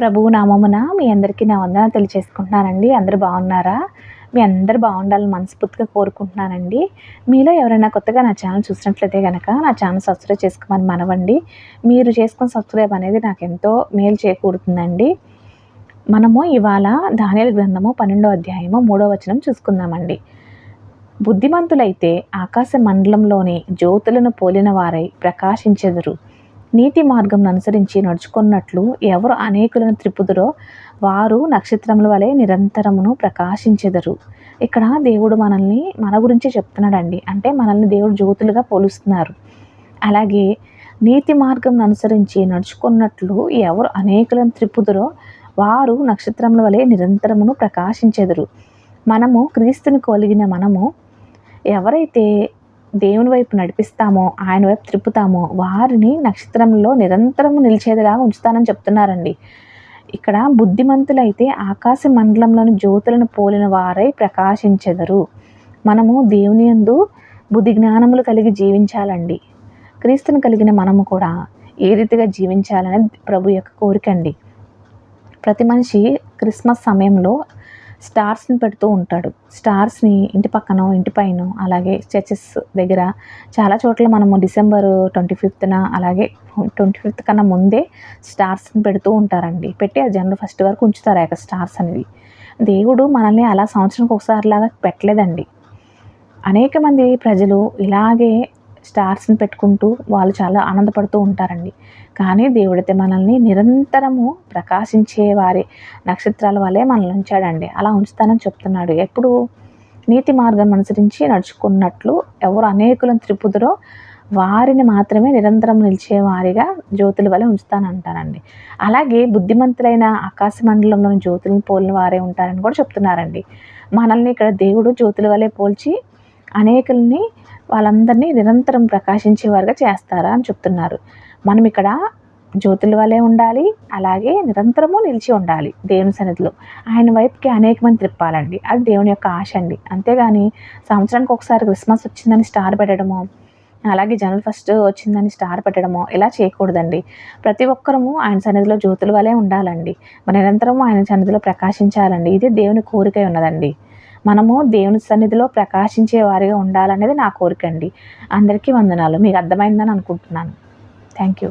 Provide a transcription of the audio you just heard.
ప్రభువు నామమున మీ అందరికీ నా వందన తెలియచేసుకుంటున్నానండి అందరు బాగున్నారా? మీ అందరు బాగుండాలని మనస్ఫూర్తిగా కోరుకుంటున్నానండి. మీలో ఎవరైనా కొత్తగా నా ఛానల్ చూసినట్లయితే కనుక నా ఛానల్ సబ్స్క్రైబ్ చేసుకోమని మనవండి. మీరు చేసుకున్న సబ్స్క్రైబ్ అనేది నాకు ఎంతో మేలు చేకూరుతుందండి. మనము ఇవాళ ధాన్యాల గ్రంథము పన్నెండో అధ్యాయము మూడో వచనం చూసుకుందామండి. బుద్ధిమంతులైతే ఆకాశ మండలంలోని జ్యోతులను పోలిన వారై ప్రకాశించెదరు. నీతి మార్గం అనుసరించి నడుచుకున్నట్లు ఎవరు అనేకులను త్రిపుదురో వారు నక్షత్రముల వలె నిరంతరమును ప్రకాశించెదరు. ఇక్కడ దేవుడు మనల్ని మన గురించి చెప్తున్నాడండి. అంటే మనల్ని దేవుడు జ్యోతులుగా పోలుస్తున్నారు. అలాగే నీతి మార్గం అనుసరించి నడుచుకున్నట్లు ఎవరు అనేకులను త్రిపుదురో వారు నక్షత్రముల వలె నిరంతరమును ప్రకాశించెదరు. మనము క్రీస్తుని కొలిగిన మనము ఎవరైతే దేవుని వైపు నడిపిస్తామో ఆయన వైపు త్రిప్పుతామో వారిని నక్షత్రంలో నిరంతరం నిలిచేదిలాగా ఉంచుతానని చెప్తున్నారండి. ఇక్కడ బుద్ధిమంతులైతే ఆకాశ మండలంలోని జ్యోతులను పోలిన వారై ప్రకాశించెదరు. మనము దేవుని యందు బుద్ధి జ్ఞానములు కలిగి జీవించాలండి. క్రీస్తుని కలిగిన మనము కూడా ఏ రీతిగా జీవించాలనేది ప్రభు యొక్క కోరికండి ప్రతి మనిషి క్రిస్మస్ సమయంలో స్టార్స్ని పెడుతూ ఉంటాడు. స్టార్స్ని ఇంటి పక్కన ఇంటి పైన అలాగే చర్చెస్ దగ్గర చాలా చోట్ల మనము డిసెంబర్ ట్వంటీ ఫిఫ్త్న అలాగే ట్వంటీ ఫిఫ్త్ కన్నా ముందే స్టార్స్ని పెడుతూ ఉంటారండి. పెట్టి ఆ జనవరి ఫస్ట్ వరకు ఉంచుతారు ఆ యొక్క స్టార్స్ అనేవి. దేవుడు మనల్ని అలా సంవత్సరానికి ఒకసారి లాగా పెట్టలేదండి. అనేక మంది ప్రజలు ఇలాగే స్టార్స్ని పెట్టుకుంటూ వాళ్ళు చాలా ఆనందపడుతూ ఉంటారండి. కానీ దేవుడైతే మనల్ని నిరంతరము ప్రకాశించే వారి నక్షత్రాల వల్లే మనల్ని ఉంచాడండి. అలా ఉంచుతానని చెప్తున్నాడు. ఎప్పుడు నీతి మార్గం అనుసరించి నడుచుకున్నట్లు ఎవరు అనేకులను త్రిపుదురో వారిని మాత్రమే నిరంతరం నిలిచే వారిగా జ్యోతుల వల్ల ఉంచుతానంటానండి అలాగే బుద్ధిమంతులైన ఆకాశ మండలంలోని జ్యోతులను పోలిన వారే ఉంటారని కూడా చెప్తున్నారండి. మనల్ని ఇక్కడ దేవుడు జ్యోతుల వలె పోల్చి అనేకుల్ని వాళ్ళందరినీ నిరంతరం ప్రకాశించేవారుగా చేస్తారా అని చెప్తున్నారు. మనం ఇక్కడ జ్యోతుల వలె ఉండాలి అలాగే నిరంతరము నిలిచి ఉండాలి దేవుని సన్నిధిలో. ఆయన వైపుకి అనేక మంది తిప్పాలండి. అది దేవుని యొక్క ఆశ అండి. అంతేగాని సంవత్సరానికి ఒకసారి క్రిస్మస్ వచ్చిందని స్టార్ పెట్టడము అలాగే జనవరి ఫస్ట్ వచ్చిందని స్టార్ పెట్టడము ఇలా చేయకూడదండి. ప్రతి ఒక్కరము ఆయన సన్నిధిలో జ్యోతుల వలె ఉండాలండి. మన నిరంతరము ఆయన సన్నిధిలో ప్రకాశించాలండి. ఇది దేవుని కోరిక ఉన్నదండి. మనము దేవుని సన్నిధిలో ప్రకాశించే వారిగా ఉండాలనేది నా కోరిక అండి. అందరికీ వందనాలు. మీకు అర్థమైందని అనుకుంటున్నాను. Thank you